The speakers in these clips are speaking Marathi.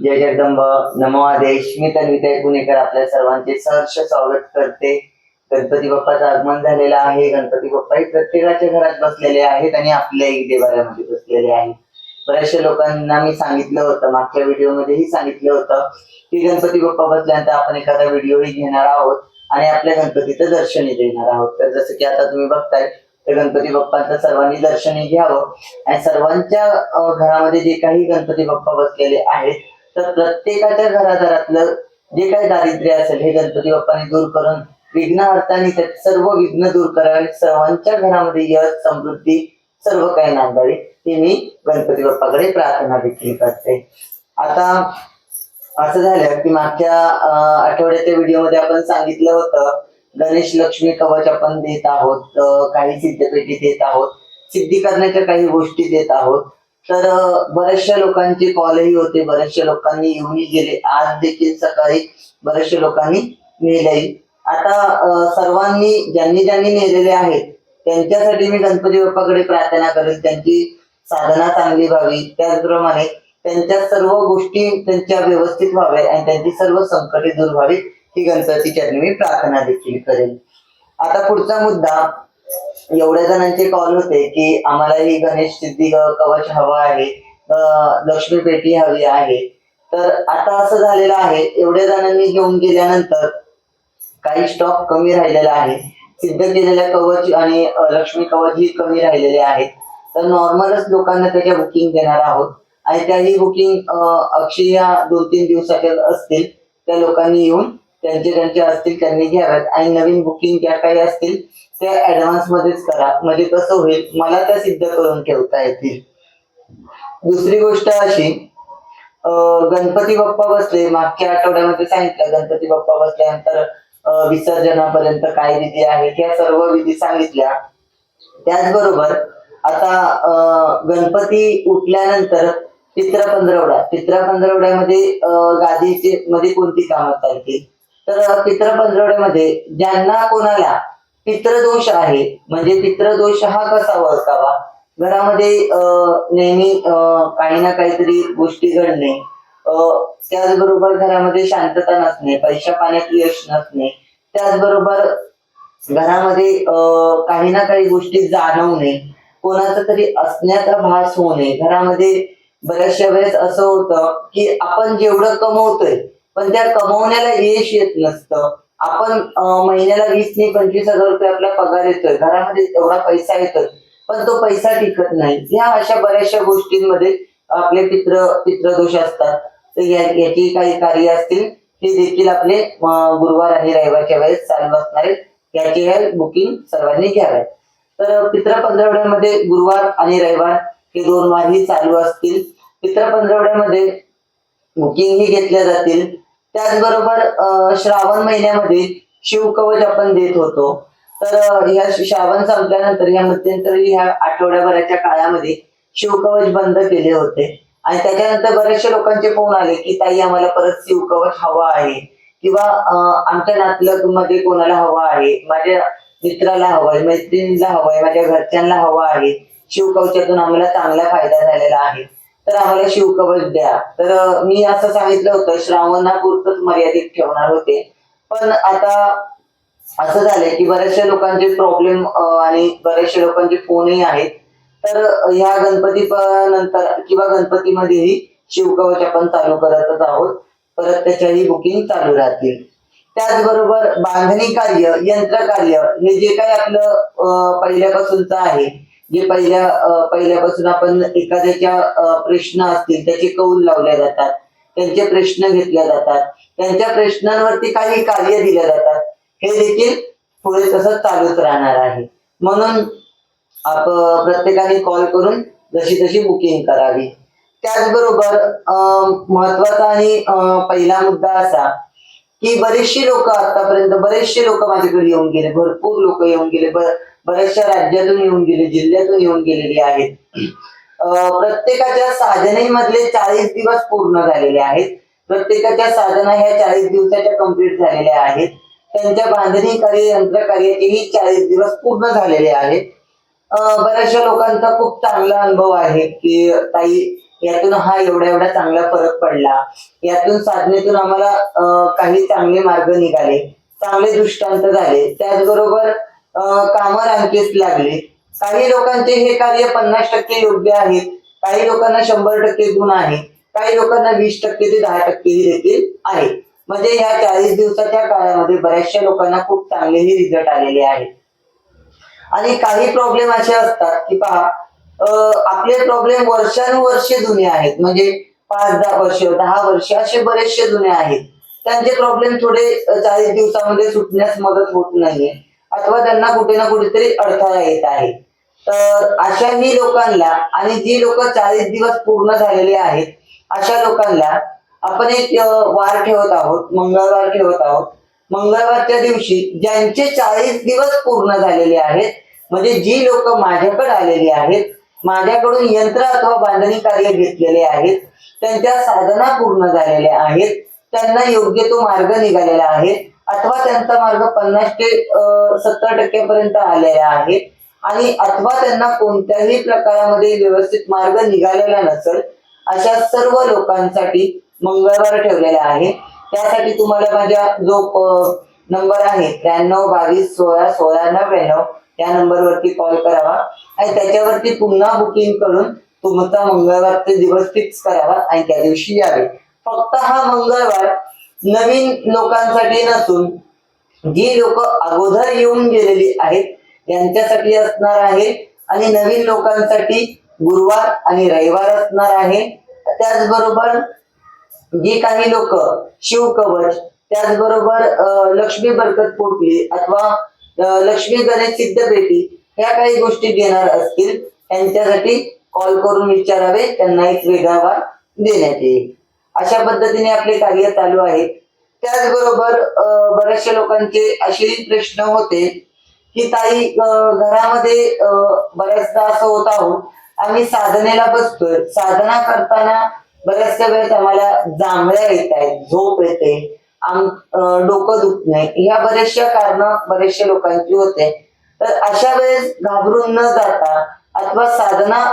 जय जगदंब. नमो आदेश. मी तन्विताई पुणेकर. आपल्या सर्वांचे सहर्ष स्वागत करते. गणपती बाप्पाचं आगमन झालेलं आहे. गणपती बाप्पाही प्रत्येकाच्या घरात बसलेले आहेत आणि आपल्याही देवाऱ्यामध्ये बसलेले आहेत. बऱ्याचशा लोकांना मी सांगितलं होतं मागच्या व्हिडिओमध्येही सांगितलं होतं की गणपती बाप्पा बसल्यानंतर आपण एखादा व्हिडिओही घेणार आहोत आणि आपल्या गणपतीचं दर्शनही देणार आहोत. तर जसं की आता तुम्ही बघताय तर गणपती बाप्पांचं सर्वांनी दर्शनही घ्यावं. आणि सर्वांच्या घरामध्ये जे काही गणपती बाप्पा बसलेले आहेत तर प्रत्येकाच्या घराघरातलं जे काही दारिद्र्य असेल हे गणपती बाप्पाने दूर करून विघ्न अर्थाने त्यात सर्व विघ्न दूर करावे. सर्वांच्या घरामध्ये यश समृद्धी सर्व काही नांदावी ते मी गणपती बाप्पाकडे प्रार्थना देखील करते. आता असं झालं की मागच्या आठवड्याच्या व्हिडिओमध्ये आपण सांगितलं होतं गणेश लक्ष्मी कवच आपण देत आहोत काही सिद्धपेटी देत आहोत सिद्धी करण्याच्या काही गोष्टी देत आहोत. तर बऱ्याचशा लोकांचे कॉलही होते बऱ्याचशा लोकांनी येऊनही गेले. आज देखील सकाळी बऱ्याचशा लोकांनी नेले. आता सर्वांनी ज्यांनी ज्यांनी नेलेले आहेत त्यांच्यासाठी मी गणपती बाप्पाकडे प्रार्थना करेल. त्यांची साधना चांगली व्हावी. त्याचप्रमाणे त्यांच्या सर्व गोष्टी त्यांच्या व्यवस्थित व्हाव्या आणि त्यांची सर्व संकटे दूर व्हावी ही गणपतीच्या मी प्रार्थना देखील करेल. आता पुढचा मुद्दा एवढ्या जणांचे कॉल होते की आम्हाला ही गणेश सिद्धी कवच हवा आहे लक्ष्मी पेटी हवी आहे. तर आता असं झालेलं आहे एवढ्या जणांनी घेऊन गेल्यानंतर काही स्टॉक कमी राहिलेला आहे. सिद्ध केलेल्या कवच आणि लक्ष्मी कवच ही कमी राहिलेले आहेत. तर नॉर्मलच लोकांना त्याच्या बुकिंग देणार आहोत. आणि त्याही बुकिंग अक्षय या दोन तीन दिवसाच्या असतील त्या लोकांनी येऊन त्यांचे त्यांचे असतील त्यांनी घ्याव्यात. आणि नवीन बुकिंग ज्या काही असतील त्या ऍडव्हान्स मध्येच करा. म्हणजे कसं होईल मला त्या सिद्ध करून ठेवता येतील. दुसरी गोष्ट अशी गणपती बाप्पा बसले. मागच्या आठवड्यामध्ये सांगितलं गणपती बाप्पा बसल्यानंतर विसर्जनापर्यंत काय विधी आहेत या सर्व विधी सांगितल्या. त्याचबरोबर आता गणपती उठल्यानंतर पित्रा पंधरवडा. पित्रा पंधरवड्यामध्ये गादीचे मध्ये कोणती कामं चालतील? तर पित्र पंधरवड्यामध्ये ज्यांना कोणाला पित्रदोष आहे म्हणजे पित्रदोष हा कसा ओळखावा? घरामध्ये अं, नेहमी काही ना काहीतरी गोष्टी घडणे त्याचबरोबर घरामध्ये शांतता नसणे पैशा पाण्यात यश नसणे त्याचबरोबर घरामध्ये अं, काही ना काही गोष्टी जाणवणे कोणाचा तरी असण्याचा भास होणे. घरामध्ये बऱ्याचशा वेळेस असं होतं की आपण जेवढं कमवतोय पण त्या कमवण्याला यश येत नसतं. आपण महिन्याला वीस नाही पंचवीस हजार रुपये आपला पगार येतोय. घरामध्ये एवढा पैसा येतोय. पण तो पैसा टिकत नाही. ह्या अशा बऱ्याचशा गोष्टींमध्ये आपले पित्र पित्रदोष असतात. तर याची काही कार्य असतील हे देखील आपले गुरुवार आणि रविवारच्या वेळेस चालू असणार याचे हे बुकिंग सर्वांनी घ्यावे. तर पित्र पंधरवड्यामध्ये गुरुवार आणि रविवार हे दोन वारही चालू असतील. पित्र पंधरवड्यामध्ये बुकिंग ही घेतल्या जातील. त्याचबरोबर श्रावण महिन्यामध्ये शिवकवच आपण देत होतो. तर ह्या श्रावण संपल्यानंतर या मध्यंतरी ह्या आठवड्याभराच्या काळामध्ये शिवकवच बंद केले होते. आणि त्याच्यानंतर बरेचसे लोकांचे फोन आले की ताई आम्हाला परत शिवकवच हवं आहे. किंवा आमच्या नातलगमध्ये कोणाला हवं आहे? माझ्या मित्राला हवं आहे मैत्रिणीला हवं आहे माझ्या घरच्यांना हवं आहे. शिवकवचातून आम्हाला चांगला फायदा झालेला आहे. तर आम्हाला शिवकवच द्या. तर मी असं सांगितलं होतं श्रावणापुरतच मर्यादित ठेवणार होते. पण आता असं झालंय की बऱ्याचशा लोकांचे प्रॉब्लेम आणि बऱ्याचशा लोकांचे फोनही आहेत. तर ह्या गणपती नंतर किंवा गणपतीमध्येही शिवकवच आपण चालू करतच आहोत. परत त्याच्याही बुकिंग चालू राहतील. त्याचबरोबर बांधणी कार्य यंत्र कार्य हे जे काही आपलं पहिल्यापासूनच आहे जे पहिल्या पहिल्यापासून आपण एखाद्याच्या प्रश्न असतील त्याचे कौल लावल्या जातात. त्यांचे प्रश्न घेतल्या जातात. त्यांच्या प्रश्नांवरती काही कार्य दिल्या जातात. हे देखील पुढे तसं चालूच राहणार आहे. म्हणून आप प्रत्येकाने कॉल करून जशी तशी बुकिंग करावी. त्याचबरोबर महत्त्वाचा आणि पहिला मुद्दा असा की बरेचशी लोक आतापर्यंत बरेचसे लोक माझ्याकडे येऊन गेले. भरपूर लोक येऊन गेले. बऱ्याचशा राज्यातून येऊन गेले जिल्ह्यातून येऊन गेलेले आहेत. प्रत्येकाच्या साधनेमधले चाळीस दिवस पूर्ण झालेले आहेत. प्रत्येकाच्या साधना ह्या चाळीस दिवसाच्या कंप्लीट झालेल्या आहेत. त्यांच्या बांधणी कार्य यंत्र कार्याचेही चाळीस दिवस पूर्ण झालेले आहेत. बऱ्याचशा लोकांचा खूप चांगला अनुभव आहे की ताई यातून हा एवढा एवढा चांगला फरक पडला. यातून साधनेतून आम्हाला काही चांगले मार्ग निघाले. चांगले दृष्टांत झाले. त्याचबरोबर कामं रांगेस लागले. काही लोकांचे हे कार्य पन्नास टक्के योग्य आहेत काही लोकांना शंभर टक्के गुण आहे. काही लोकांना वीस टक्के ते दहा टक्के देखील आहे. म्हणजे या चाळीस दिवसाच्या काळामध्ये बऱ्याचशा लोकांना खूप चांगलेही रिझल्ट आलेले आहेत आणि काही प्रॉब्लेम असे असतात की पहा आपले प्रॉब्लेम वर्षानुवर्षे जुने आहेत. म्हणजे पाच दहा वर्ष दहा वर्ष असे बरेचसे जुने आहेत. त्यांचे प्रॉब्लेम थोडे चाळीस दिवसामध्ये सुटण्यास मदत होत नाहीये. अथवा त्यांना कुठे ना कुठेतरी अडथळा येत आहे. तर अशाही लोकांना आणि जी लोक चाळीस दिवस पूर्ण झालेले आहेत अशा लोकांना आपण एक वार ठेवत आहोत मंगळवार ठेवत आहोत. मंगळवारच्या दिवशी ज्यांचे चाळीस दिवस पूर्ण झालेले आहेत म्हणजे जी लोक माझ्याकडे आलेली आहेत माझ्याकडून यंत्र अथवा बांधणी कार्य घेतलेले आहेत त्यांच्या साधना पूर्ण झालेल्या आहेत त्यांना योग्य तो मार्ग निघालेला आहे अथवा त्यांचा मार्ग पन्नास ते सत्तर टक्क्यापर्यंत आलेला आहे. आणि अथवा त्यांना कोणत्याही प्रकारामध्ये व्यवस्थित मार्ग निघालेला नसेल अशा सर्व लोकांसाठी मंगळवार ठेवलेला आहे. त्यासाठी तुम्हाला माझ्या जो नंबर आहे त्र्याण्णव बावीस सोळा सोळा नव्याण्णव या नंबरवरती कॉल करावा. आणि त्याच्यावरती पुन्हा बुकिंग करून तुमचा मंगळवारचे दिवस फिक्स करावा आणि त्या दिवशी यावे. फक्त हा मंगळवार नवीन लोकांसाठी नसून जी लोक अगोदर येऊन गेलेली आहेत यांच्यासाठी असणार आहे आणि नवीन लोकांसाठी गुरुवार आणि रविवार असणार आहे. त्याचबरोबर जी काही लोक शिवकवच त्याचबरोबर लक्ष्मी बरकत पोटली अथवा लक्ष्मी गणेश सिद्धपेटी ह्या काही गोष्टी देणार असतील त्यांच्यासाठी कॉल करून विचारावे त्यांना एक वेगळा वार देण्यात येईल. अशा पद्धतीने आपले कार्य चालू आहे. त्याचबरोबर बऱ्याचशा लोकांचे असे प्रश्न होते की ताई घरामध्ये बऱ्याचदा असं होत आहोत आम्ही साधनेला बसतोय. साधना करताना बऱ्याचशा वेळेस आम्हाला जांभळ्या येत आहेत झोप येते आम डोकं दुखणे ह्या बऱ्याचशा कारण बऱ्याचशा लोकांची होते. तर अशा वेळेस घाबरून न जाता अथवा साधना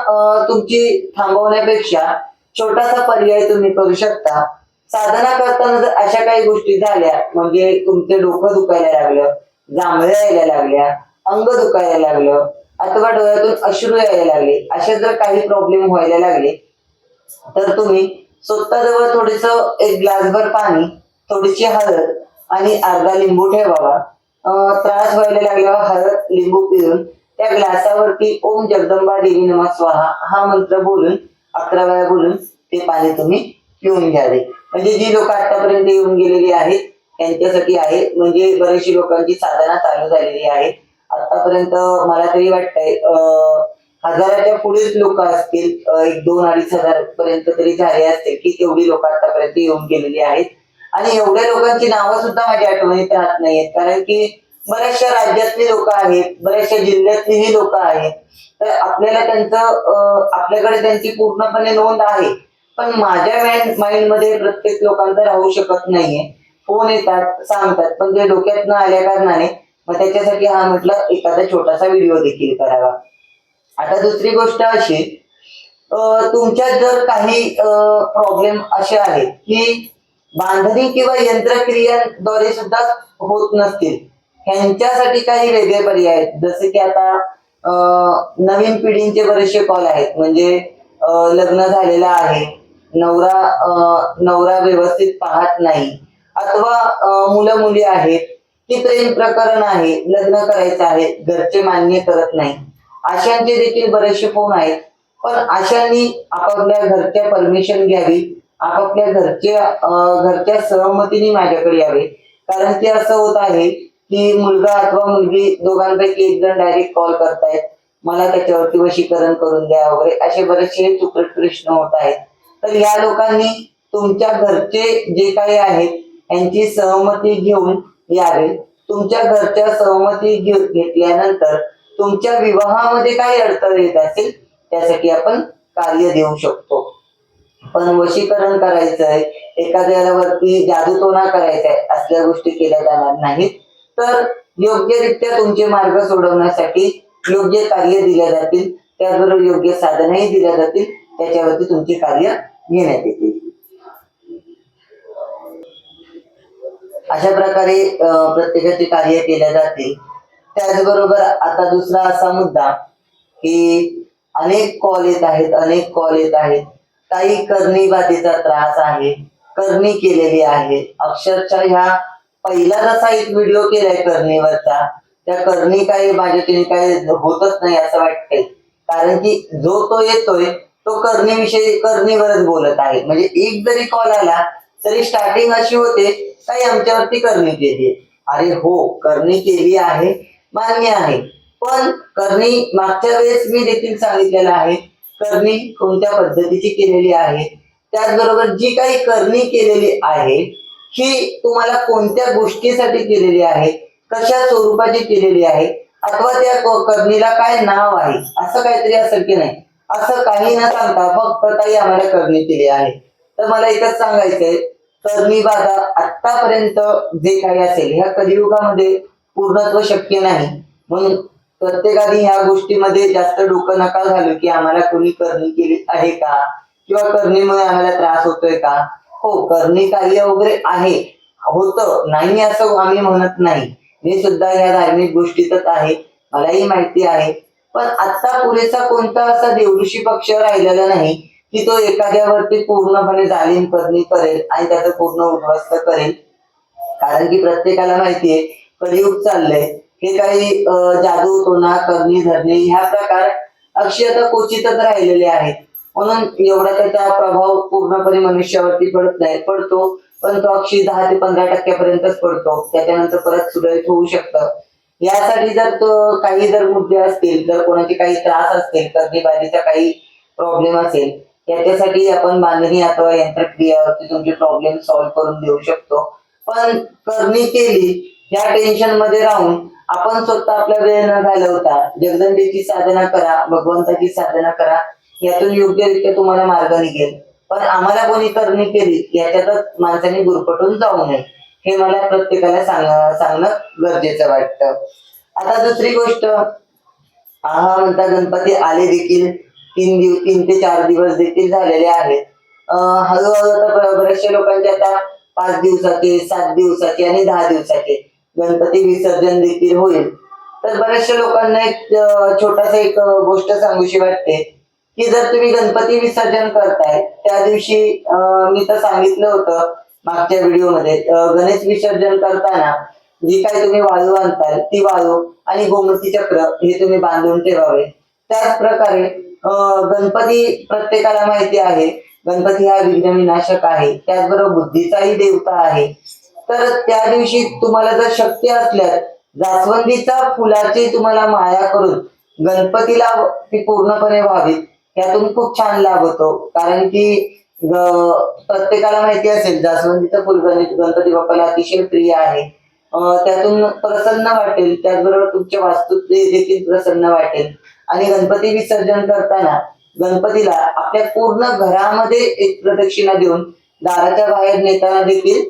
तुमची थांबवण्यापेक्षा छोटासा पर्याय तुम्ही करू शकता. साधना करताना जर अशा काही गोष्टी झाल्या म्हणजे तुमचे डोकं दुखायला लागलं जांभळ्या यायला लागल्या अंग दुखायला लागलं अथवा डोळ्यातून अश्रू यायला लागले असे जर काही प्रॉब्लेम व्हायला लागले तर तुम्ही स्वतःजवळ थोडस एक ग्लासभर पाणी थोडीशी हळद आणि अर्धा लिंबू ठेवावा. त्रास व्हायला लागल्यावर हळद लिंबू पिळून त्या ग्लासावरती ओम जगदंबा देवी नमः स्वाहा हा मंत्र बोलून अकरा वेळा बोलून ते पाणी तुम्ही पिऊन घ्यावे म्हणजे जी लोक आतापर्यंत येऊन गेलेली आहेत त्यांच्यासाठी आहे. म्हणजे बरेचशी लोकांची साधना चालू झालेली आहे. आतापर्यंत मला तरी वाटतंय हजाराच्या पुढेच लोक असतील एक दोन अडीच हजार पर्यंत तरी झाले असतील की तेवढी लोक आतापर्यंत येऊन गेलेली आहेत. आणि एवढ्या लोकांची नावं सुद्धा माझ्या आठवणीत राहत नाहीयेत. कारण की बऱ्याचशा राज्यातली लोक आहेत बऱ्याचशा जिल्ह्यातलीही लोक आहेत. तर आपल्याला त्यांचं आपल्याकडे त्यांची पूर्णपणे नोंद आहे. पण माझ्या माइंडमध्ये प्रत्येक लोकांचा राहू शकत नाहीये. फोन येतात सांगतात पण ते डोक्यात न आल्या कारणाने मग त्याच्यासाठी हा म्हटलं एखादा छोटासा व्हिडिओ देखील करावा. आता दुसरी गोष्ट अशी तुमच्यात जर काही प्रॉब्लेम असे आहेत की बांधणी किंवा यंत्रक्रियांद्वारे सुद्धा होत नसतील ह्यांच्यासाठी काही वेगळे पर्याय आहेत. जसे की आता नवीन पिढींचे बरेचसे कॉल आहेत. म्हणजे लग्न झालेलं आहे. नवरा नवरा व्यवस्थित पाहत नाही. अथवा मुलं मुली आहेत. की प्रेम प्रकरण आहे. लग्न करायचं आहे. घरचे मान्य करत नाही. अशांचे देखील बरेचसे फोन आहेत. पण अशांनी आपापल्या घरच्या परमिशन घ्यावी. आपापल्या घरच्या घरच्या सहमतीने माझ्याकडे यावे. कारण की असं होत आहे की मुलगा अथवा मुलगी दोघांपैकी एक जण डायरेक्ट कॉल करतायत. मला त्याच्यावरती वशीकरण करून द्या वगैरे. असे बरेचसे तुकट प्रश्न होत आहेत. तर या लोकांनी तुमच्या घरचे जे काही आहेत यांची सहमती घेऊन यावे. तुमच्या घरच्या सहमती घेतल्यानंतर तुमच्या विवाहामध्ये काही अडथळे येत असेल त्यासाठी आपण कार्य देऊ शकतो. पण वशीकरण करायचंय एखाद्याला वरती जादूटोना करायचा आहे असल्या गोष्टी केल्या जाणार नाहीत. तर योग्यरित्या तुमचे मार्ग सोडवण्यासाठी योग्य कार्य दिल्या जातील. त्याचबरोबर योग्य साधनही दिल्या जातील. त्याच्यावरती तुमचे कार्य घेण्यात येतील. अशा प्रकारे प्रत्येकाचे कार्य केल्या जातील. त्याचबरोबर आता दुसरा असा मुद्दा की अनेक कॉल येत आहेत अनेक कॉल येत आहेत. काही करणी बाधेचा त्रास आहे करणी केलेली आहे. अक्षरशः ह्या पहिला जसा एक व्हिडिओ केलाय करणीवरचा त्या करणी काही माझ्याकडे काही होतच नाही असं वाटतंय. कारण की जो तो येतोय तो करणीविषयी करणीवरच बोलत आहे. म्हणजे एक जरी कॉल आला तरी स्टार्टिंग अशी होते काही आमच्यावरती करणी केली अरे हो करणी केली आहे मान्य आहे. पण करणी मागच्या वेळेस मी देखील सांगितलेलं आहे करणी कोणत्या पद्धतीची केलेली आहे? त्याचबरोबर जी काही करणी केलेली आहे ही तुम्हाला कोणत्या गोष्टीसाठी केलेली आहे? कशा स्वरूपाची केलेली आहे? अथवा त्या करणीला काय नाव आहे? असं काहीतरी असेल की नाही? असं काही न सांगता फक्त काही आम्हाला करणी केली आहे. तर मला एकच सांगायचंय करणी बाधा आतापर्यंत जे काही असेल ह्या कलियुगामध्ये पूर्णत्व शक्य नाही. म्हणून प्रत्येकाने ह्या गोष्टीमध्ये जास्त डोकं नका घालू की आम्हाला कोणी करणी केली आहे का? किंवा करणीमुळे आम्हाला त्रास होतोय का? हो करणे कार्य वगैरे आहे. होतं. नाही असं आम्ही म्हणत नाही. मी सुद्धा या धार्मिक गोष्टीतच आहे. मलाही माहिती आहे. पण आता पुरेसा कोणता असा देवऋषी पक्ष राहिलेला नाही की तो एखाद्यावरती पूर्णपणे जालीम करणी करेल आणि त्याचं पूर्ण उद्ध्वस्त करेल. कारण की प्रत्येकाला माहितीये कलियुग चाललंय. हे काही जादू टोना करणी धरणे ह्या प्रकार अक्षयता क्वचितच राहिलेले आहेत. म्हणून एवढा त्याचा प्रभाव पूर्णपणे मनुष्यावरती पडत नाही पडतो. पण तो अक्षी दहा ते पंधरा टक्क्यापर्यंतच पडतो. त्याच्यानंतर परत सुरळीत होऊ शकतं. यासाठी जर तो काही जर मुद्दे असतील जर कोणाचे काही त्रास असतील कर्णीबाजीचा काही प्रॉब्लेम असेल त्याच्यासाठी आपण बांधणी अथवा यंत्रक्रियावरती तुमचे प्रॉब्लेम सॉल्व्ह करून देऊ शकतो. पण करणी केली या टेन्शनमध्ये राहून आपण स्वतः आपला वेळ न घालवता जगदंबेची साधना करा भगवंताची साधना करा यातून योग्यरित्या तुम्हाला मार्ग निघेल. पण आम्हाला कोणी करणी केली याच्यातच माणसाने गुरपटून जाऊ नये. हे मला प्रत्येकाला सांग सांगणं गरजेचं वाटतं. आता दुसरी गोष्ट हा म्हणता गणपती आले देखील. तीन दिवस तीन ते चार दिवस देखील झालेले आहेत. हळूहळू आता बरेचशे लोकांचे आता पाच दिवसाचे सात दिवसाचे आणि दहा दिवसाचे गणपती विसर्जन देखील होईल. तर बऱ्याचशा लोकांना एक छोटासा एक गोष्ट सांगूशी वाटते. की जर तुम्ही गणपती विसर्जन करताय त्या दिवशी मी तर सांगितलं होतं मागच्या व्हिडिओमध्ये गणेश विसर्जन करताना जी काही तुम्ही वाळू आणताल ती वाळू आणि गोमती चक्र हे तुम्ही बांधून ठेवावे. त्याच प्रकारे गणपती प्रत्येकाला माहिती आहे गणपती हा विघ्न विनाशक आहे त्याचबरोबर बुद्धीचाही देवता आहे. तर त्या दिवशी तुम्हाला जर शक्य असल्यास जास्वंदीचा फुलाची तुम्हाला माया करून गणपतीला ती पूर्णपणे व्हावी. त्यातून खूप छान लाभ होतो. कारण की प्रत्येकाला माहिती असेल जास्वंदीचं फुल गणपती बाप्पाला अतिशय प्रिय आहे. त्यातून प्रसन्न वाटेल त्याचबरोबर तुमच्या वास्तू देखील प्रसन्न वाटेल. आणि गणपती विसर्जन करताना गणपतीला आपल्या पूर्ण घरामध्ये एक प्रदक्षिणा देऊन दाराच्या बाहेर नेताना देखील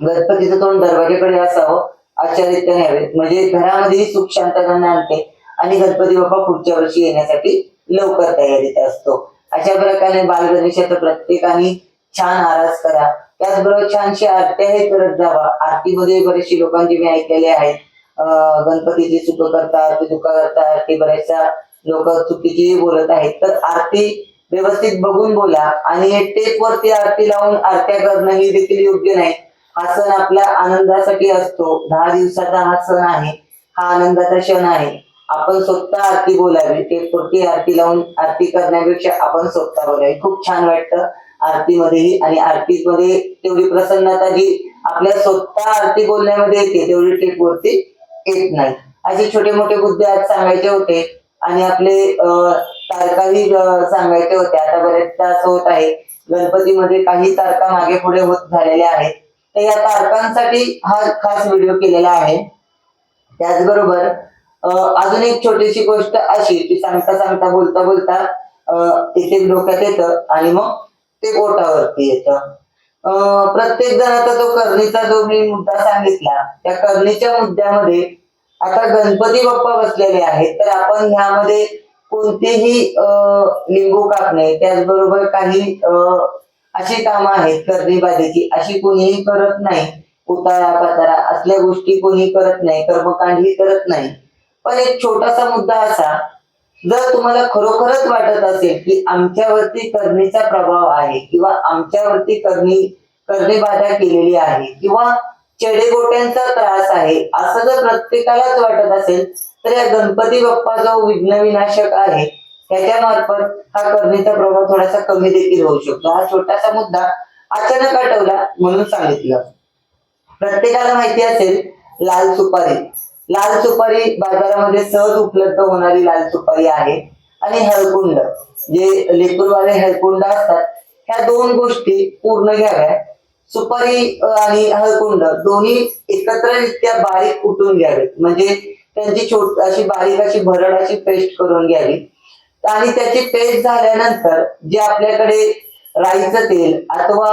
गणपतीचं तोंड दरवाजेकडे असावं अशा रीत्या न्यावे म्हणजे घरामध्ये सुख शांतता आणते आणि गणपती बाप्पा पुढच्या वर्षी येण्यासाठी लवकर तयारीत असतो. अशा प्रकारे बालगणेशाचं प्रत्येकाने छान आरास करा. त्याचबरोबर छानशी आरत्याही करत जावा. आरतीमध्ये बरेचशी लोकांची मी ऐकलेले आहेत. गणपतीची चुक करता आरती चुका करता आरती बऱ्याचशा लोक चुकीचीही बोलत आहेत. तर आरती व्यवस्थित बघून बोला आणि टेप वरती आरती लावून आरत्या करणं ही देखील योग्य नाही. हा सण आपल्या आनंदासाठी असतो. दहा दिवसाचा हा सण आहे. हा आनंदाचा क्षण आहे. आपण स्वतः आरती बोलावी. टेपवरती आरती लावून आरती करण्यापेक्षा आपण स्वतः बोलावी. खूप छान वाटतं आरतीमध्येही आणि आरतीमध्ये तेवढी प्रसन्नता जी आपल्या स्वतः आरती बोलण्यामध्ये येते तेवढी टेपवरती येत नाही. असे छोटे मोठे मुद्दे आज सांगायचे होते आणि आपले तारकाही तारखाही सांगायचे होते. आता बरेचदा असं होत आहे गणपतीमध्ये काही तारखा मागे पुढे होत झालेल्या आहेत. तर या तारखांसाठी हा खास व्हिडिओ केलेला आहे. त्याचबरोबर अजून एक छोटीशी गोष्ट अशी की सांगता सांगता बोलता बोलता अं, इथे डोक्यात येतं आणि मग ते बोटावरती येतं. प्रत्येक जणाचा तो करणीचा जो मी मुद्दा सांगितला त्या करणीच्या मुद्द्यामध्ये आता गणपती बाप्पा बसलेले आहेत तर आपण ह्यामध्ये कोणतेही लिंबू कापणे त्याचबरोबर काही अशी कामं आहेत करणी बाधेची अशी कोणीही करत नाही उतारा पातारा असल्या गोष्टी कोणी करत नाही कर्मकांडही करत नाही. पण एक छोटासा मुद्दा असा जर तुम्हाला खरोखरच वाटत असेल की आमच्यावरती करणीचा प्रभाव आहे किंवा आमच्यावरती करणी करणी बाधा केलेली आहे किंवा चेडेगोट्यांचा त्रास आहे असं जर प्रत्येकालाच वाटत असेल तर या गणपती बाप्पा जो विघ्न विनाशक आहे त्याच्या मार्फत हा करणीचा प्रभाव थोडासा कमी देखील होऊ शकतो. हा छोटासा मुद्दा अचानक आठवला म्हणून सांगितलं. प्रत्येकाला माहिती असेल लाल सुपारी. लाल सुपारी बाजारामध्ये सहज उपलब्ध होणारी लाल सुपारी आहे. आणि हळकुंड जे लेकूरवाले हळकुंड असतात ह्या दोन गोष्टी पूर्ण घ्याव्या सुपारी आणि हळकुंड दोन्ही एकत्ररित्या बारीक कुटून घ्यावेत म्हणजे त्यांची छोट अशी बारीक अशी भरड अशी पेस्ट करून घ्यावी. आणि त्याची पेस्ट झाल्यानंतर जे आपल्याकडे राईचं तेल अथवा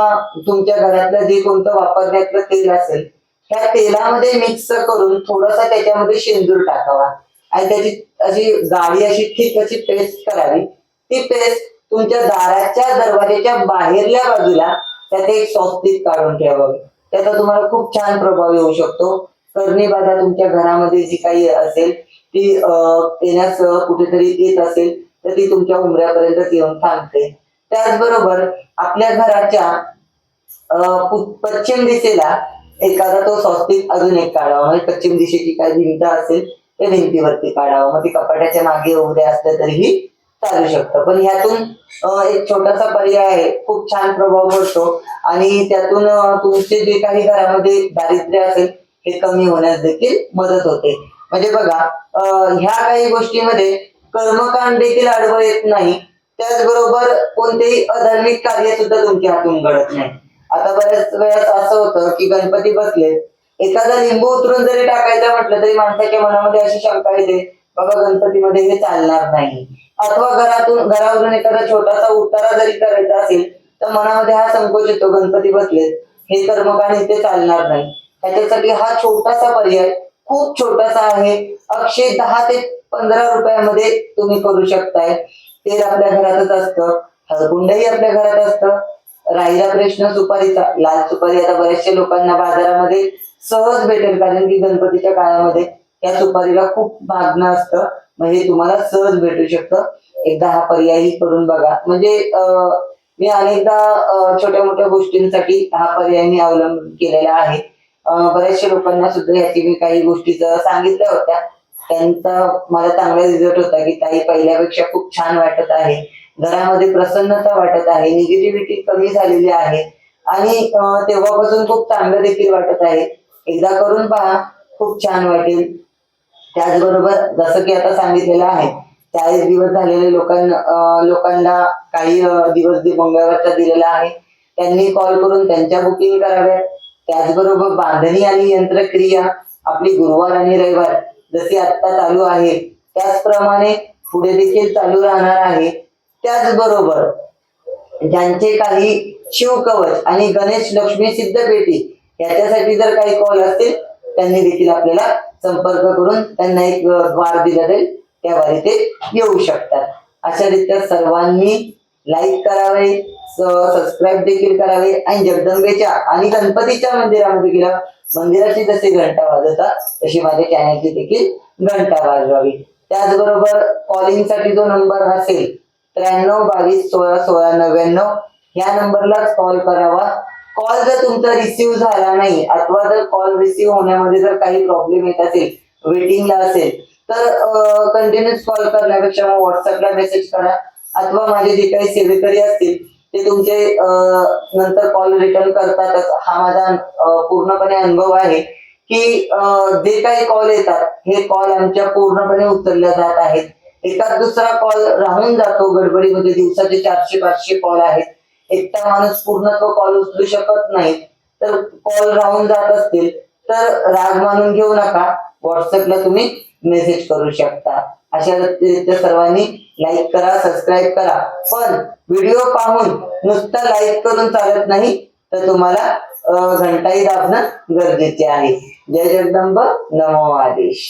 तुमच्या घरातलं जे कोणतं वापरण्यातलं तेल असेल त्या तेलामध्ये मिक्स करून थोडासा त्याच्यामध्ये शेंदूर टाकावा. आणि त्याची अशी गाडी अशी ठीक अशी पेस्ट करावी. ती पेस्ट तुमच्या दाराच्या दरवाजाच्या बाहेरल्या बाजूला त्यात एक सॉफ्टीत काढून ठेवावी. त्याचा तुम्हाला खूप छान प्रभाव येऊ शकतो. करणी बाधा तुमच्या घरामध्ये जी काही असेल ती येण्यास कुठेतरी येत असेल तर ती तुमच्या उमऱ्यापर्यंत येऊन थांबते. त्याचबरोबर आपल्या घराच्या पश्चिम दिशेला एखादा तो स्वस्तिक अजून एक काढावा. म्हणजे पश्चिम दिशेची काय भिंत असेल ते भिंतीवरती काढावं. मग ती कपाट्याच्या मागे उभे असलं तरीही चालू शकतं. पण ह्यातून एक छोटासा पर्याय आहे. खूप छान प्रभाव पडतो. आणि त्यातून तुमचे जे काही घरामध्ये दारिद्र्य असेल हे कमी होण्यास देखील मदत होते. म्हणजे बघा ह्या काही गोष्टीमध्ये कर्मकांड देखील आडवं येत नाही. त्याचबरोबर कोणतेही अधार्मिक कार्य सुद्धा तुमच्या हातून घडत नाही. आता बऱ्याच वेळेस असं होतं की गणपती बसले एखादा लिंबू उतरून जरी टाकायचं म्हटलं तरी माणसाच्या मनामध्ये अशी शंका येते बाबा गणपतीमध्ये हे चालणार नाही. अथवा घरातून घरावरून एखादा छोटासा उतारा जरी करायचा असेल तर मनामध्ये हा संकोच येतो गणपती बसलेत हे कर्मकांड इथे चालणार नाही. त्याच्यासाठी हा छोटासा पर्याय खूप छोटासा आहे. अक्षय दहा ते पंधरा रुपयामध्ये तुम्ही करू शकताय. तेल आपल्या घरातच असतं हळकुंडही आपल्या घरात असतं राहिला प्रश्न सुपारीचा. लाल सुपारी आता बऱ्याचशा लोकांना बाजारामध्ये सहज भेटेल कारण की गणपतीच्या काळामध्ये त्या सुपारीला खूप मागणं असतं. म्हणजे तुम्हाला सहज भेटू शकतं. एकदा हा पर्यायही करून बघा. म्हणजे मी अनेकदा छोट्या मोठ्या गोष्टींसाठी हा पर्याय मी अवलंब केलेला आहे. बऱ्याचशा लोकांना सुद्धा याची मी काही गोष्टी सांगितल्या होत्या त्यांचा मला चांगला रिझल्ट होता की ताई पहिल्यापेक्षा खूप छान वाटत आहे. घरामध्ये प्रसन्नता वाटत आहे निगेटिव्हिटी कमी झालेली आहे. आणि तेव्हापासून खूप चांगलं देखील वाटत आहे. एकदा करून पहा खूप छान वाटेल. त्याचबरोबर जसं की आता सांगितलेलं आहे चाळीस दिवस झालेले लोकांना लोकांना काही दिवस मंगळवारचा दिलेला आहे. त्यांनी कॉल करून त्यांच्या बुकिंग कराव्यात. त्याचबरोबर बांधणी आणि यंत्रक्रिया आपली गुरुवार आणि रविवार जशी आत्ता चालू आहे त्याचप्रमाणे पुढे देखील चालू राहणार आहे. त्याचबरोबर ज्यांचे काही शिवकवच आणि गणेश लक्ष्मी सिद्ध पेटी याच्यासाठी जर काही कॉल असतील त्यांनी देखील आपल्याला संपर्क करून त्यांना एक वार दिला जाईल. त्या ते येऊ शकतात. अशा रीत्या सर्वांनी लाईक करावे सबस्क्राईब देखील करावे आणि जगदंबेच्या आणि गणपतीच्या मंदिरामध्ये गेला मंदिराची जशी घंटा वाजवतात तशी माझ्या चॅनलची देखील घंटा वाजवावी. त्याचबरोबर कॉलिंगसाठी जो नंबर असेल त्र्याण्णव बावीस सोळा सोळा नव्याण्णव या नंबरलाच कॉल करावा. कॉल जर तुमचा रिसिव्ह झाला नाही अथवा जर कॉल रिसिव्ह होण्यामध्ये जर काही प्रॉब्लेम येत असेल वेटिंगला असेल तर कंटिन्युअस कॉल करण्यापेक्षा मग व्हॉट्सअपला मेसेज करा. अथवा माझे जे काही सेवेकरी असतील ते तुमचे नंतर कॉल रिटर्न करतातच. हा माझा पूर्णपणे अनुभव आहे की जे काही कॉल येतात हे कॉल आमच्या पूर्णपणे उचलल्या जात आहेत. एखाद दुसरा कॉल राहून जातो गडबडीमध्ये दिवसाचे चारशे पाचशे कॉल आहेत. एकटा माणूस पूर्ण तो कॉल उचलू शकत नाही. तर कॉल राहून जात असतील तर राग मानून घेऊ नका. व्हॉट्सअपला तुम्ही मेसेज करू शकता. अशा रीत्या सर्वांनी लाईक करा सबस्क्राईब करा. पण व्हिडिओ पाहून नुसतं लाईक करून चालत नाही तर तुम्हाला घंटाही दाबणं गरजेचे आहे. जय जगदंब नमो आदेश.